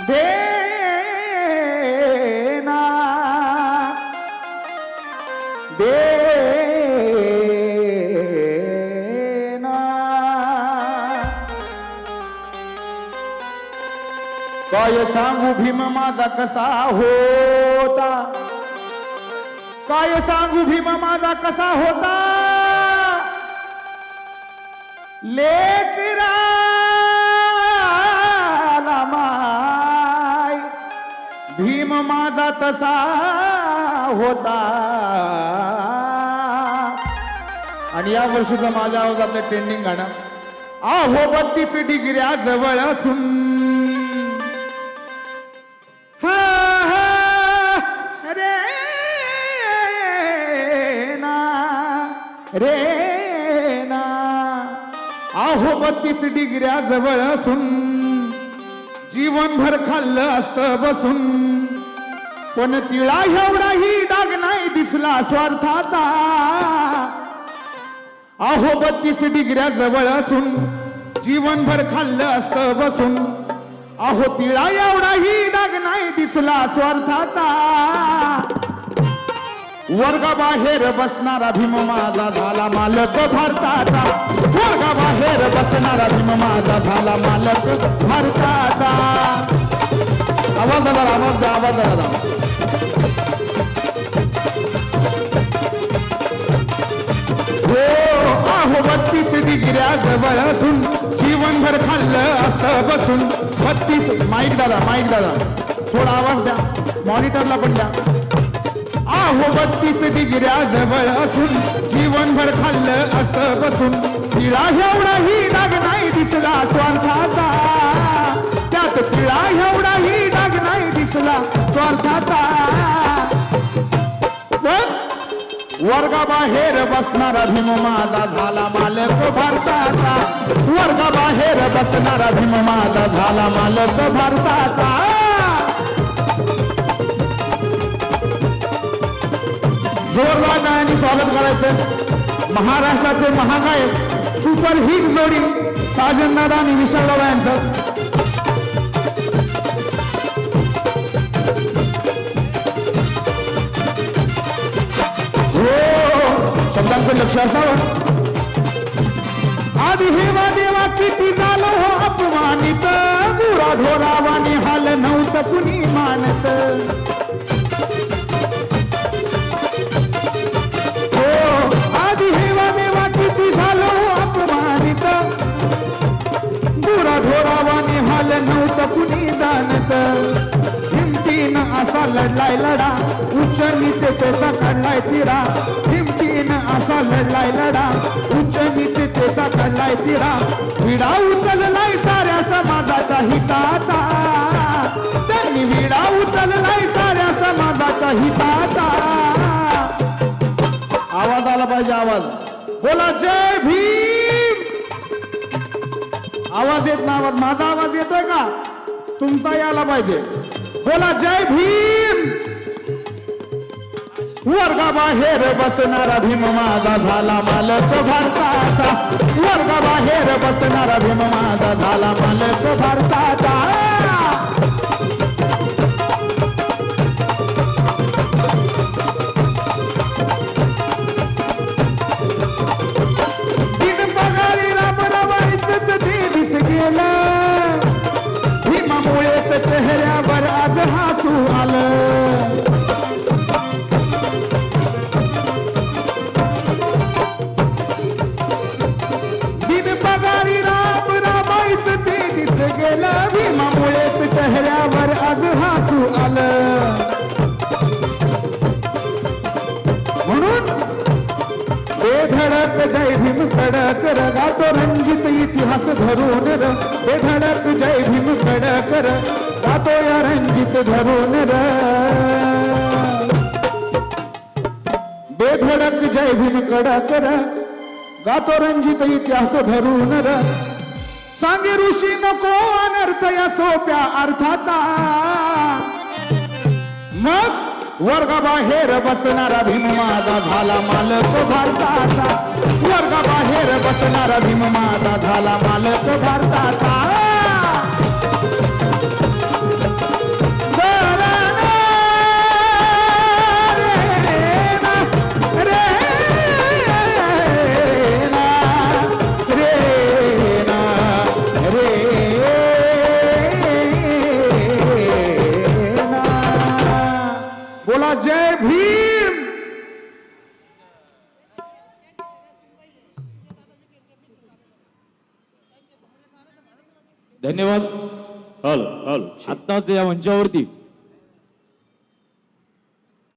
देना। देना। काय सांगू भीम माझा कसा होता? काय सांगू भीम माझा कसा होता? लेकरा भीम माझा तसा होता. आणि या वर्षीचं माझ्या आवाजातलं ट्रेंडिंग गाणं आहो बत्तीस डिग्र्या जवळ असून. रे ना रे ना. आहो बत्तीस डिग्र्या जवळ असून जीवनभर खाल्लं असतं बसून. पण तिळा एवढाही डाग नाही दिसला स्वार्थाचा. अहो बत्तीस डिग्र्या जवळ असून जीवनभर खाल्लं असतं बसून. अहो तिळा एवढाही डाग नाही दिसला स्वार्थाचा. वर्गाबाहेर बसणारा भीम माझा झाला मालक भारताचा. वर्गाबाहेर बसणारा भीम माझा झाला मालक भारताचा. आवाज आवाज आवाज आवाज हो आहो बत्तीस डिग्र्या जवळ असून जीवनभर खाल्लं असतं बसून. बत्तीस माईक दादा माईक दादा. थोडा आवाज द्या. मॉनिटरला पण द्या. आहो बत्तीस डिग्र्या जवळ असून जीवनभर खाल्लं असतं बसून. तिळा एवढाही डाग नाही वर्गाबाहेर बसणारा भीम माझा झाला मालक भारताचा. वर्गाबाहेर बसणारा भीम माझा झाला मालक भारताचा. जोरदार आणि स्वागत करायचं. महाराष्ट्राचे महागायक सुपर हिट जोडी साजन दादा आणि विशाल यांचं शब्दांचं लक्ष असावं आधी हेवा देवा किती झालं हो अपमानित. गुरा ढोरावाने हाल नव्हतं कुणी मानत. हो आधी हेवा देवा किती झालं हो अपमानित. गुरा ढोरावाने हाल नव्हतं कुणी जाणत. हिमतीनं असा लढलाय लढा उच्च नीचे तसा काढलाय तिरा. हिमतीनं असा लढलाय लढा. उच्च नीचे त्याचा चाललाय तिडा विडा उचललाय साऱ्या समाजाच्या हिताचा. त्यांनी विडा उचललाय साऱ्या समाजाच्या हिताचा. आवाज आला पाहिजे आवाज. बोला जय भीम. आवाज येत ना आवाज. माझा आवाज येतोय का? तुमचा यायला पाहिजे. बोला जय भीम. वर्गाबाहेर बसणारा भीम माझा झाला मालक भारताचा. वर्गाबाहेर बसणारा भीम माझा झाला मालक भारताचा. जय भीम कडक र गातो रंजित इतिहास धरून र। बेधडक जय भीम कडक र। गातो या रंजित धरून र। बेधडक जय भीम कडक र। गातो रंजित इतिहास धरून र। सांगे ऋषी नको अनर्थ या सोप्या अर्थाचा। मग वर्गाबाहेर बसणारा भीम माझा झाला मालक भारताचा. वर्गाबाहेर बसणारा भीम माझा झाला मालक भारताचा. धन्यवाद. Hello hello. आत्ताच या मंचावरती.